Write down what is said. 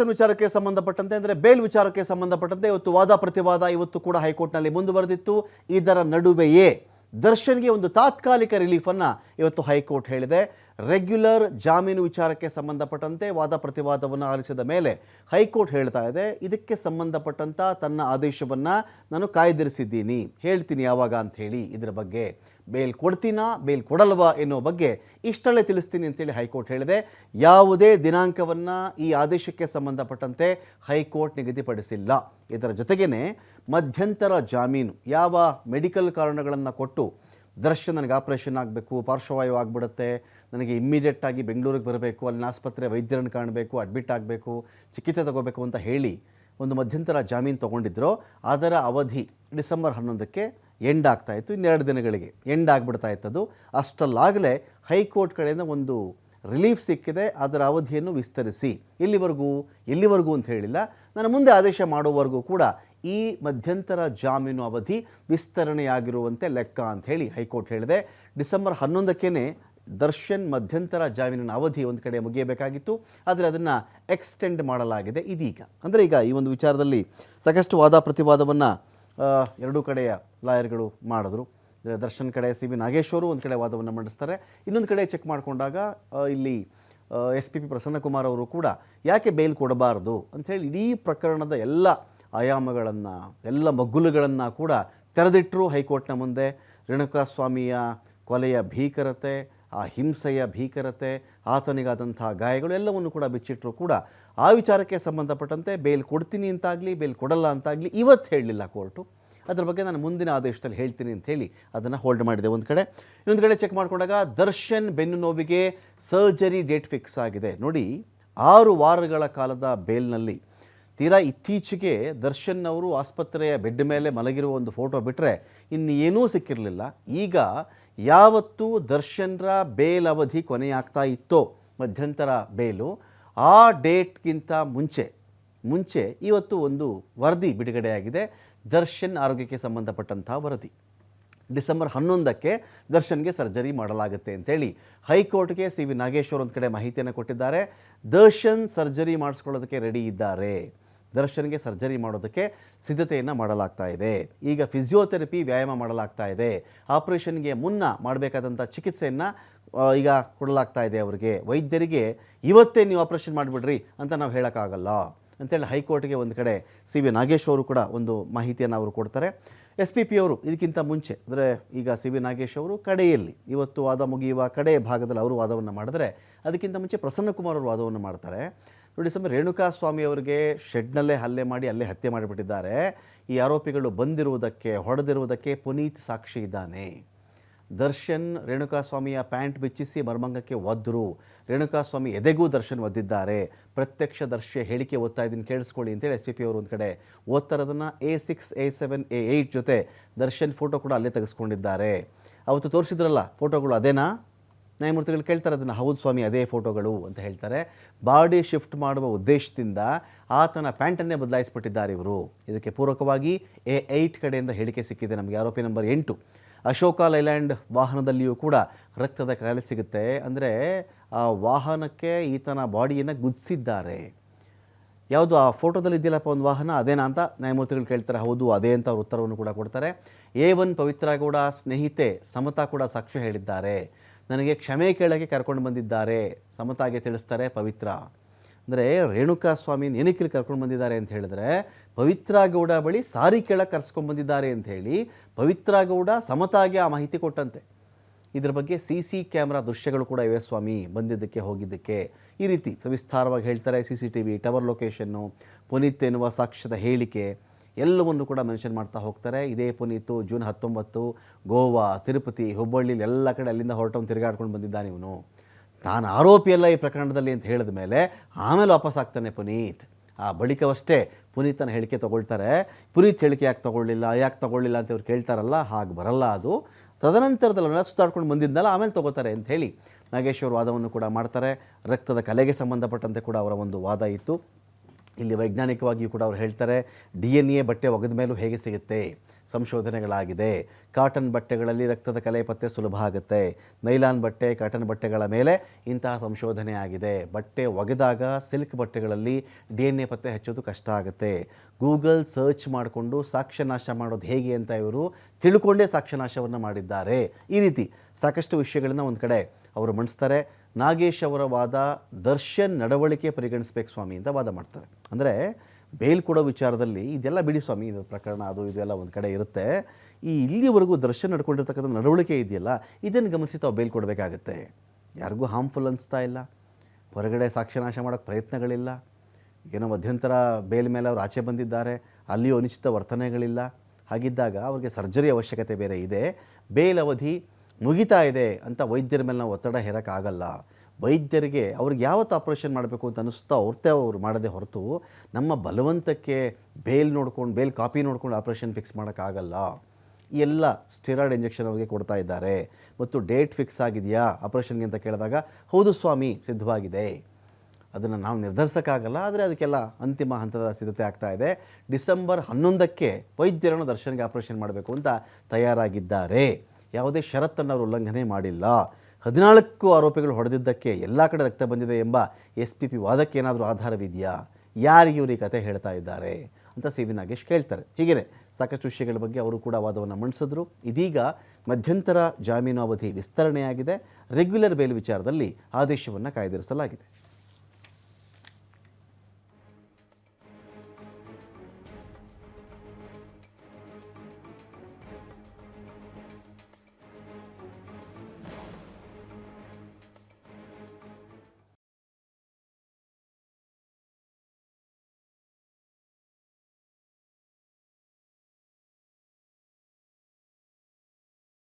ದರ್ಶನ್ ವಿಚಾರಕ್ಕೆ ಸಂಬಂಧಪಟ್ಟಂತೆ ಅಂದರೆ ಬೇಲ್ ವಿಚಾರಕ್ಕೆ ಸಂಬಂಧಪಟ್ಟಂತೆ ಇವತ್ತು ವಾದ ಪ್ರತಿವಾದ ಇವತ್ತು ಕೂಡ ಹೈಕೋರ್ಟ್ನಲ್ಲಿ ಮುಂದುವರೆದಿತ್ತು. ಇದರ ನಡುವೆಯೇ ದರ್ಶನ್ಗೆ ಒಂದು ತಾತ್ಕಾಲಿಕ ರಿಲೀಫನ್ನು ಇವತ್ತು ಹೈಕೋರ್ಟ್ ಹೇಳಿದೆ. ರೆಗ್ಯುಲರ್ ಜಾಮೀನು ವಿಚಾರಕ್ಕೆ ಸಂಬಂಧಪಟ್ಟಂತೆ ವಾದ ಪ್ರತಿವಾದವನ್ನು ಆಲಿಸಿದ ಮೇಲೆ ಹೈಕೋರ್ಟ್ ಹೇಳ್ತಾ ಇದೆ, ಇದಕ್ಕೆ ಸಂಬಂಧಪಟ್ಟಂಥ ತನ್ನ ಆದೇಶವನ್ನು ನಾನು ಕಾಯ್ದಿರಿಸಿದ್ದೀನಿ. ಹೇಳ್ತೀನಿ ಯಾವಾಗ ಅಂತ ಹೇಳಿ ಇದರ ಬಗ್ಗೆ. ಬೇಲ್ ಕೊಡ್ತೀನಾ ಬೇಲ್ ಕೊಡಲ್ವಾ ಎನ್ನುವ ಬಗ್ಗೆ ಇಷ್ಟಲ್ಲೇ ತಿಳಿಸ್ತೀನಿ ಅಂತೇಳಿ ಹೈಕೋರ್ಟ್ ಹೇಳಿದೆ. ಯಾವುದೇ ದಿನಾಂಕವನ್ನು ಈ ಆದೇಶಕ್ಕೆ ಸಂಬಂಧಪಟ್ಟಂತೆ ಹೈಕೋರ್ಟ್ ನಿಗದಿಪಡಿಸಿಲ್ಲ. ಇದರ ಜೊತೆಗೇನೆ ಮಧ್ಯಂತರ ಜಾಮೀನು ಯಾವ ಮೆಡಿಕಲ್ ಕಾರಣಗಳನ್ನು ಕೊಟ್ಟು ದರ್ಶನ ನನಗೆ ಆಪ್ರೇಷನ್ ಆಗಬೇಕು, ಪಾರ್ಶ್ವವಾಯು ಆಗಿಬಿಡುತ್ತೆ, ನನಗೆ ಇಮ್ಮಿಡಿಯೇಟಾಗಿ ಬೆಂಗಳೂರಿಗೆ ಬರಬೇಕು, ಅಲ್ಲಿನ ಆಸ್ಪತ್ರೆ ವೈದ್ಯರನ್ನು ಕಾಣಬೇಕು ಅಡ್ಮಿಟ್ ಆಗಬೇಕು, ಚಿಕಿತ್ಸೆ ತಗೋಬೇಕು ಅಂತ ಹೇಳಿ ಒಂದು ಮಧ್ಯಂತರ ಜಾಮೀನು ತೊಗೊಂಡಿದ್ರು. ಅದರ ಅವಧಿ ಡಿಸೆಂಬರ್ ಹನ್ನೊಂದಕ್ಕೆ ಎಂಡ್ ಆಗ್ತಾ ಇತ್ತು. ಇನ್ನೆರಡು ದಿನಗಳಿಗೆ ಎಂಡ್ ಆಗಿಬಿಡ್ತಾ ಇತ್ತದು ಅಷ್ಟಲ್ಲಾಗಲೇ ಹೈಕೋರ್ಟ್ ಕಡೆಯಿಂದ ಒಂದು ರಿಲೀಫ್ ಸಿಕ್ಕಿದೆ. ಅದರ ಅವಧಿಯನ್ನು ವಿಸ್ತರಿಸಿ. ಎಲ್ಲಿವರೆಗೂ ಎಲ್ಲಿವರೆಗೂ ಅಂತ ಹೇಳಿಲ್ಲ. ನಾನು ಮುಂದೆ ಆದೇಶ ಮಾಡುವವರೆಗೂ ಕೂಡ ಈ ಮಧ್ಯಂತರ ಜಾಮೀನು ಅವಧಿ ವಿಸ್ತರಣೆಯಾಗಿರುವಂತೆ ಲೆಕ್ಕ ಅಂತ ಹೇಳಿ ಹೈಕೋರ್ಟ್ ಹೇಳಿದೆ. ಡಿಸೆಂಬರ್ ಹನ್ನೊಂದಕ್ಕೇ ದರ್ಶನ್ ಮಧ್ಯಂತರ ಜಾಮೀನಿನ ಅವಧಿ ಒಂದು ಕಡೆ ಮುಗಿಯಬೇಕಾಗಿತ್ತು. ಆದರೆ ಅದನ್ನು ಎಕ್ಸ್ಟೆಂಡ್ ಮಾಡಲಾಗಿದೆ ಇದೀಗ. ಅಂದರೆ ಈಗ ಈ ಒಂದು ವಿಚಾರದಲ್ಲಿ ಸಾಕಷ್ಟು ವಾದ ಪ್ರತಿವಾದವನ್ನು ಎರಡೂ ಕಡೆಯ ಲಾಯರ್ಗಳು ಮಾಡಿದ್ರು. ದರ್ಶನ್ ಕಡೆ ಸಿ ವಿ ನಾಗೇಶ್ವರು ಒಂದು ಕಡೆ ವಾದವನ್ನು ಮಂಡಿಸ್ತಾರೆ. ಇನ್ನೊಂದು ಕಡೆ ಚೆಕ್ ಮಾಡಿಕೊಂಡಾಗ ಇಲ್ಲಿ ಎಸ್ ಪಿ ಪಿ ಪ್ರಸನ್ನಕುಮಾರ್ ಅವರು ಕೂಡ ಯಾಕೆ ಬೇಲ್ ಕೊಡಬಾರದು ಅಂಥೇಳಿ ಇಡೀ ಪ್ರಕರಣದ ಎಲ್ಲ ಆಯಾಮಗಳನ್ನು, ಎಲ್ಲ ಮಗ್ಗುಲುಗಳನ್ನು ಕೂಡ ತೆರೆದಿಟ್ಟರು ಹೈಕೋರ್ಟ್ನ ಮುಂದೆ. ರೇಣುಕಾಸ್ವಾಮಿಯ ಕೊಲೆಯ ಭೀಕರತೆ ಆ ಹಿಂಸೆಯ ಭೀಕರತೆ ಆತನಿಗಾದಂಥ ಗಾಯಗಳು ಎಲ್ಲವನ್ನು ಕೂಡ ಬಿಚ್ಚಿಟ್ಟರು ಕೂಡ ಆ ವಿಚಾರಕ್ಕೆ ಸಂಬಂಧಪಟ್ಟಂತೆ ಬೇಲ್ ಕೊಡ್ತೀನಿ ಅಂತಾಗಲಿ, ಬೇಲ್ ಕೊಡಲ್ಲ ಅಂತಾಗಲಿ ಇವತ್ತು ಹೇಳಲಿಲ್ಲ ಕೋರ್ಟು. ಅದರ ಬಗ್ಗೆ ನಾನು ಮುಂದಿನ ಆದೇಶದಲ್ಲಿ ಹೇಳ್ತೀನಿ ಅಂತ ಹೇಳಿ ಅದನ್ನು ಹೋಲ್ಡ್ ಮಾಡಿದೆ ಒಂದು ಕಡೆ. ಇನ್ನೊಂದು ಕಡೆ ಚೆಕ್ ಮಾಡಿಕೊಂಡಾಗ ದರ್ಶನ್ ಬೆನ್ನು ನೋವಿಗೆ ಸರ್ಜರಿ ಡೇಟ್ ಫಿಕ್ಸ್ ಆಗಿದೆ. ನೋಡಿ, ಆರು ವಾರಗಳ ಕಾಲದ ಬೇಲ್ನಲ್ಲಿ ತೀರಾ ಇತ್ತೀಚೆಗೆ ದರ್ಶನ್ ಅವರು ಆಸ್ಪತ್ರೆಯ ಬೆಡ್ ಮೇಲೆ ಮಲಗಿರುವ ಒಂದು ಫೋಟೋ ಬಿಟ್ಟರೆ ಇನ್ನೇನೂ ಸಿಕ್ಕಿರಲಿಲ್ಲ. ಈಗ ಯಾವತ್ತು ದರ್ಶನ್ರ ಬೇಲ್ ಅವಧಿ ಕೊನೆಯಾಗ್ತಾ ಇತ್ತೋ, ಮಧ್ಯಂತರ ಬೇಲು, ಆ ಡೇಟ್ಗಿಂತ ಮುಂಚೆ ಮುಂಚೆ ಇವತ್ತು ಒಂದು ವರದಿ ಬಿಡುಗಡೆಯಾಗಿದೆ, ದರ್ಶನ್ ಆರೋಗ್ಯಕ್ಕೆ ಸಂಬಂಧಪಟ್ಟಂಥ ವರದಿ. ಡಿಸೆಂಬರ್ ಹನ್ನೊಂದಕ್ಕೆ ದರ್ಶನ್ಗೆ ಸರ್ಜರಿ ಮಾಡಲಾಗುತ್ತೆ ಅಂತೇಳಿ ಹೈಕೋರ್ಟ್ಗೆ ಸಿ ವಿ ನಾಗೇಶ್ವರ್ ಒಂದು ಕಡೆ ಮಾಹಿತಿಯನ್ನು ಕೊಟ್ಟಿದ್ದಾರೆ. ದರ್ಶನ್ ಸರ್ಜರಿ ಮಾಡಿಸ್ಕೊಳ್ಳೋದಕ್ಕೆ ರೆಡಿ ಇದ್ದಾರೆ. ದರ್ಶನ್ಗೆ ಸರ್ಜರಿ ಮಾಡೋದಕ್ಕೆ ಸಿದ್ಧತೆಯನ್ನು ಮಾಡಲಾಗ್ತಾ ಇದೆ. ಈಗ ಫಿಸಿಯೋಥೆರಪಿ ವ್ಯಾಯಾಮ ಮಾಡಲಾಗ್ತಾ ಇದೆ. ಆಪರೇಷನ್ಗೆ ಮುನ್ನ ಮಾಡಬೇಕಾದಂಥ ಚಿಕಿತ್ಸೆಯನ್ನು ಈಗ ಕೊಡಲಾಗ್ತಾ ಇದೆ ಅವರಿಗೆ. ವೈದ್ಯರಿಗೆ ಇವತ್ತೇ ನೀವು ಆಪರೇಷನ್ ಮಾಡಿಬಿಡ್ರಿ ಅಂತ ನಾವು ಹೇಳೋಕ್ಕಾಗಲ್ಲ. ಅಂತೇಳಿ ಹೈಕೋರ್ಟ್ಗೆ ಒಂದು ಕಡೆ ಸಿ ವಿ ನಾಗೇಶ್ ಅವರು ಕೂಡ ಒಂದು ಮಾಹಿತಿಯನ್ನು ಅವರು ಕೊಡ್ತಾರೆ. ಎಸ್ ಪಿ ಪಿ ಅವರು ಇದಕ್ಕಿಂತ ಮುಂಚೆ, ಅಂದರೆ ಈಗ ಸಿ ವಿ ನಾಗೇಶ್ ಅವರು ಕಡೆಯಲ್ಲಿ, ಇವತ್ತು ವಾದ ಮುಗಿಯುವ ಕಡೆ ಭಾಗದಲ್ಲಿ ಅವರು ವಾದವನ್ನು ಮಾಡಿದ್ರೆ, ಅದಕ್ಕಿಂತ ಮುಂಚೆ ಪ್ರಸನ್ನಕುಮಾರ್ ಅವರು ವಾದವನ್ನು ಮಾಡ್ತಾರೆ. ನೋಡಿ ಸ್ವಾಮಿ ರೇಣುಕಾ ಸ್ವಾಮಿ ಅವರಿಗೆ ಶೆಡ್ನಲ್ಲೇ ಹಲ್ಲೆ ಮಾಡಿ, ಅಲ್ಲೇ ಹತ್ಯೆ ಮಾಡಿಬಿಟ್ಟಿದ್ದಾರೆ. ಈ ಆರೋಪಿಗಳು ಬಂದಿರುವುದಕ್ಕೆ, ಹೊಡೆದಿರುವುದಕ್ಕೆ ಪುನೀತ್ ಸಾಕ್ಷಿ ಇದ್ದಾನೆ. ದರ್ಶನ್ ರೇಣುಕಾ ಸ್ವಾಮಿಯ ಪ್ಯಾಂಟ್ ಬಿಚ್ಚಿಸಿ ಮರ್ಮಂಗಕ್ಕೆ ಒದ್ದರು ರೇಣುಕಾಸ್ವಾಮಿ ಎದೆಗೂ ದರ್ಶನ್ ಒದ್ದಿದ್ದಾರೆ. ಪ್ರತ್ಯಕ್ಷ ದರ್ಶಿ ಹೇಳಿಕೆ ಓದ್ತಾ ಇದ್ದೀನಿ, ಕೇಳಿಸ್ಕೊಳ್ಳಿ ಅಂತೇಳಿ ಎಸ್ ಪಿ ಪಿ ಅವರು ಒಂದು ಕಡೆ ಓದ್ತಾರದನ್ನು A six, A seven, A eight ಜೊತೆ ದರ್ಶನ್ ಫೋಟೋ ಕೂಡ ಅಲ್ಲೇ ತೆಗೆಸ್ಕೊಂಡಿದ್ದಾರೆ. ಅವತ್ತು ತೋರಿಸಿದ್ರಲ್ಲ, ಫೋಟೋಗಳು ಅದೇನಾ? ನ್ಯಾಯಮೂರ್ತಿಗಳು ಕೇಳ್ತಾರೆ, ಅದನ್ನು ಹೌದು ಸ್ವಾಮಿ, ಅದೇ ಫೋಟೋಗಳು ಅಂತ ಹೇಳ್ತಾರೆ. ಬಾಡಿ ಶಿಫ್ಟ್ ಮಾಡುವ ಉದ್ದೇಶದಿಂದ ಆತನ ಪ್ಯಾಂಟನ್ನೇ ಬದಲಾಯಿಸಿಬಿಟ್ಟಿದ್ದಾರೆ ಇವರು. ಇದಕ್ಕೆ ಪೂರಕವಾಗಿ ಎ ಏಯ್ಟ್ ಕಡೆಯಿಂದ ಹೇಳಿಕೆ ಸಿಕ್ಕಿದೆ ನಮಗೆ. ಆರೋಪಿ ನಂಬರ್ ಎಂಟು. ಅಶೋಕ ಲೈಲ್ಯಾಂಡ್ ವಾಹನದಲ್ಲಿಯೂ ಕೂಡ ರಕ್ತದ ಕಾಲ ಸಿಗುತ್ತೆ. ಅಂದರೆ ಆ ವಾಹನಕ್ಕೆ ಈತನ ಬಾಡಿಯನ್ನು ಗುದ್ದಿಸಿದ್ದಾರೆ ಯಾವುದು, ಆ ಫೋಟೋದಲ್ಲಿ ಇದೆಯಲ್ಲಪ್ಪ ಒಂದು ವಾಹನ? ಅದೇನಾ ಅಂತ ನ್ಯಾಯಮೂರ್ತಿಗಳು ಕೇಳ್ತಾರೆ. ಹೌದು, ಅದೇ ಅಂತ ಅವ್ರ ಉತ್ತರವನ್ನು ಕೂಡ ಕೊಡ್ತಾರೆ. ಎ ಒನ್ ಪವಿತ್ರ ಕೂಡ ಸ್ನೇಹಿತೆ ಸಮತಾ ಕೂಡ ಸಾಕ್ಷ್ಯ ಹೇಳಿದ್ದಾರೆ. ನನಗೆ ಕ್ಷಮೆ ಕೇಳೋಕ್ಕೆ ಕರ್ಕೊಂಡು ಬಂದಿದ್ದಾರೆ. ಸಮತಾಗೆ ತಿಳಿಸ್ತಾರೆ ಪವಿತ್ರ. ಅಂದರೆ ರೇಣುಕಾ ಸ್ವಾಮಿ ಇಲ್ಲಿ ಕರ್ಕೊಂಡು ಬಂದಿದ್ದಾರೆ ಅಂತ ಹೇಳಿದ್ರೆ ಪವಿತ್ರ ಗೌಡ ಬಳಿ ಸಾರಿ ಕೇಳಕ್ಕೆ ಕರ್ಸ್ಕೊಂಡು ಬಂದಿದ್ದಾರೆ ಅಂತ ಹೇಳಿ ಪವಿತ್ರ ಗೌಡ ಸಮತಾಗೆ ಆ ಮಾಹಿತಿ ಕೊಟ್ಟಂತೆ. ಇದ್ರ ಬಗ್ಗೆ ಸಿ ಸಿ ಕ್ಯಾಮ್ರಾ ದೃಶ್ಯಗಳು ಕೂಡ ಇವೆ ಸ್ವಾಮಿ, ಬಂದಿದ್ದಕ್ಕೆ ಹೋಗಿದ್ದಕ್ಕೆ. ಈ ರೀತಿ ಸವಿಸ್ತಾರವಾಗಿ ಹೇಳ್ತಾರೆ C C T V, tower location Puneeth ಎನ್ನುವ ಸಾಕ್ಷ್ಯದ ಹೇಳಿಕೆ. ಎಲ್ಲವನ್ನು ಕೂಡ ಮೆನ್ಷನ್ ಮಾಡ್ತಾ ಹೋಗ್ತಾರೆ. ಇದೇ ಪುನೀತು ಜೂನ್ ಹತ್ತೊಂಬತ್ತು, ಗೋವಾ, ತಿರುಪತಿ, ಹುಬ್ಬಳ್ಳಿ, ಎಲ್ಲ ಕಡೆ ಅಲ್ಲಿಂದ ಹೊರಟವನು ತಿರುಗಾಡ್ಕೊಂಡು ಬಂದಿದ್ದಾನೆ ಇವನು. ತಾನು ಆರೋಪಿಯಲ್ಲ ಈ ಪ್ರಕರಣದಲ್ಲಿ ಅಂತ ಹೇಳಿದ ಮೇಲೆ ಆಮೇಲೆ ವಾಪಸ್ ಆಗ್ತಾನೆ ಪುನೀತ್. ಆ ಬಳಿಕವಷ್ಟೇ ಪುನೀತನ ಹೇಳಿಕೆ ತಗೊಳ್ತಾರೆ. ಪುನೀತ್ ಹೇಳಿಕೆ ಯಾಕೆ ತಗೊಳ್ಳಿಲ್ಲ ಯಾಕೆ ತಗೊಳ್ಳಿಲ್ಲ ಅಂತ ಇವ್ರು ಕೇಳ್ತಾರಲ್ಲ, ಹಾಗೆ ಬರಲ್ಲ ಅದು. ತದನಂತರದಲ್ಲ ಸುತ್ತಾಡ್ಕೊಂಡು ಬಂದಿದ್ದಲ್ಲ ಆಮೇಲೆ ತಗೋತಾರೆ ಅಂತ ಹೇಳಿ ನಾಗೇಶ್ವರ ವಾದವನ್ನು ಕೂಡ ಮಾಡ್ತಾರೆ. ರಕ್ತದ ಕಲೆಗೆ ಸಂಬಂಧಪಟ್ಟಂತೆ ಕೂಡ ಅವರ ಒಂದು ವಾದ ಇತ್ತು. ಇಲ್ಲಿ ವೈಜ್ಞಾನಿಕವಾಗಿಯೂ ಕೂಡ ಅವ್ರು ಹೇಳ್ತಾರೆ ಡಿ ಎನ್ ಎ ಬಟ್ಟೆ ಒಗೆದ ಮೇಲೂ ಹೇಗೆ ಸಿಗುತ್ತೆ? ಸಂಶೋಧನೆಗಳಾಗಿದೆ. ಕಾಟನ್ ಬಟ್ಟೆಗಳಲ್ಲಿ ರಕ್ತದ ಕಲೆ ಪತ್ತೆ ಸುಲಭ ಆಗುತ್ತೆ. ನೈಲಾನ್ ಬಟ್ಟೆ, ಕಾಟನ್ ಬಟ್ಟೆಗಳ ಮೇಲೆ ಇಂತಹ ಸಂಶೋಧನೆ ಆಗಿದೆ. ಬಟ್ಟೆ ಒಗೆದಾಗ ಸಿಲ್ಕ್ ಬಟ್ಟೆಗಳಲ್ಲಿ ಡಿ ಎನ್ ಎ ಪತ್ತೆ ಹಚ್ಚೋದು ಕಷ್ಟ ಆಗುತ್ತೆ. ಗೂಗಲ್ ಸರ್ಚ್ ಮಾಡಿಕೊಂಡು ಸಾಕ್ಷ್ಯನಾಶ ಮಾಡೋದು ಹೇಗೆ ಅಂತ ಇವರು ತಿಳ್ಕೊಂಡೇ ಸಾಕ್ಷ್ಯನಾಶವನ್ನು ಮಾಡಿದ್ದಾರೆ. ಈ ರೀತಿ ಸಾಕಷ್ಟು ವಿಷಯಗಳನ್ನ ಒಂದು ಕಡೆ ಅವರು ಮಂಡಿಸ್ತಾರೆ. ನಾಗೇಶ್ ಅವರ ವಾದ ದರ್ಶನ್ ನಡವಳಿಕೆ ಪರಿಗಣಿಸ್ಬೇಕು ಸ್ವಾಮಿ ಅಂತ ವಾದ ಮಾಡ್ತಾರೆ. ಅಂದರೆ ಬೇಲ್ ಕೊಡೋ ವಿಚಾರದಲ್ಲಿ ಇದೆಲ್ಲ ಬಿಡಿ ಸ್ವಾಮಿ ಇದು ಪ್ರಕರಣ ಅದು, ಇದೆಲ್ಲ ಒಂದು ಕಡೆ ಇರುತ್ತೆ. ಈ ಇಲ್ಲಿವರೆಗೂ ದರ್ಶನ ನಡ್ಕೊಂಡಿರ್ತಕ್ಕಂಥ ನಡವಳಿಕೆ ಇದೆಯಲ್ಲ, ಇದನ್ನು ಗಮನಿಸಿ ತಾವು ಬೇಲ್ ಕೊಡಬೇಕಾಗತ್ತೆ. ಯಾರಿಗೂ ಹಾರ್ಮ್ಫುಲ್ ಅನಿಸ್ತಾ ಇಲ್ಲ. ಹೊರಗಡೆ ಸಾಕ್ಷ್ಯನಾಶ ಮಾಡೋಕ್ಕೆ ಪ್ರಯತ್ನಗಳಿಲ್ಲ. ಏನೋ ಮಧ್ಯಂತರ ಬೇಲ್ ಮೇಲೆ ಅವರು ಆಚೆ ಬಂದಿದ್ದಾರೆ, ಅಲ್ಲಿಯೂ ಅನಿಶ್ಚಿತ ವರ್ತನೆಗಳಿಲ್ಲ. ಹಾಗಿದ್ದಾಗ ಅವ್ರಿಗೆ ಸರ್ಜರಿ ಅವಶ್ಯಕತೆ ಬೇರೆ ಇದೆ. ಬೇಲ್ ಅವಧಿ ಮುಗಿತಾ ಇದೆ ಅಂತ ವೈದ್ಯರ ಮೇಲೆ ನಾವು ಒತ್ತಡ ಹೇರೋಕ್ಕಾಗಲ್ಲ. ವೈದ್ಯರಿಗೆ ಅವ್ರಿಗೆ ಯಾವತ್ತು ಆಪ್ರೇಷನ್ ಮಾಡಬೇಕು ಅಂತ ಅನ್ನಿಸ್ತಾ ಅವ್ರತೇ ಅವ್ರು ಮಾಡದೆ ಹೊರತು ನಮ್ಮ ಬಲವಂತಕ್ಕೆ ಬೇಲ್ ನೋಡ್ಕೊಂಡು, ಬೇಲ್ ಕಾಪಿ ನೋಡ್ಕೊಂಡು ಆಪ್ರೇಷನ್ ಫಿಕ್ಸ್ ಮಾಡೋಕ್ಕಾಗಲ್ಲ. ಎಲ್ಲ ಸ್ಟಿರಾಯ್ಡ್ ಇಂಜೆಕ್ಷನ್ ಅವ್ರಿಗೆ ಕೊಡ್ತಾ ಇದ್ದಾರೆ. ಮತ್ತು ಡೇಟ್ ಫಿಕ್ಸ್ ಆಗಿದೆಯಾ ಆಪ್ರೇಷನ್ಗೆ ಅಂತ ಕೇಳಿದಾಗ, ಹೌದು ಸ್ವಾಮಿ, ಸಿದ್ಧವಾಗಿದೆ. ಅದನ್ನು ನಾವು ನಿರ್ಧರಿಸೋಕ್ಕಾಗಲ್ಲ, ಆದರೆ ಅದಕ್ಕೆಲ್ಲ ಅಂತಿಮ ಹಂತದ ಸಿದ್ಧತೆ ಆಗ್ತಾ ಇದೆ. ಡಿಸೆಂಬರ್ ಹನ್ನೊಂದಕ್ಕೆ ವೈದ್ಯರನ್ನು ದರ್ಶನ್ಗೆ ಆಪರೇಷನ್ ಮಾಡಬೇಕು ಅಂತ ತಯಾರಾಗಿದ್ದಾರೆ. ಯಾವುದೇ ಷರತ್ತನ್ನು ಅವರು ಉಲ್ಲಂಘನೆ ಮಾಡಿಲ್ಲ. ಹದಿನಾಲ್ಕು ಆರೋಪಿಗಳು ಹೊಡೆದಿದ್ದಕ್ಕೆ ಎಲ್ಲ ಕಡೆ ರಕ್ತ ಬಂದಿದೆ ಎಂಬ ಎಸ್ ಪಿ ಪಿ ವಾದಕ್ಕೆ ಏನಾದರೂ ಆಧಾರವಿದೆಯಾ? ಯಾರಿಗೆ ಇವರು ಈ ಕತೆ ಹೇಳ್ತಾ ಇದ್ದಾರೆ? ಅಂತ ಸಿ ವಿ ನಾಗೇಶ್ ಕೇಳ್ತಾರೆ. ಹೀಗೆ ಸಾಕಷ್ಟು ವಿಷಯಗಳ ಬಗ್ಗೆ ಅವರು ಕೂಡ ವಾದವನ್ನು ಮಂಡಿಸಿದ್ರು. ಇದೀಗ ಮಧ್ಯಂತರ ಜಾಮೀನು ಅವಧಿ ವಿಸ್ತರಣೆಯಾಗಿದೆ. ರೆಗ್ಯುಲರ್ ಬೇಲ್ ವಿಚಾರದಲ್ಲಿ ಆದೇಶವನ್ನು ಕಾಯ್ದಿರಿಸಲಾಗಿದೆ.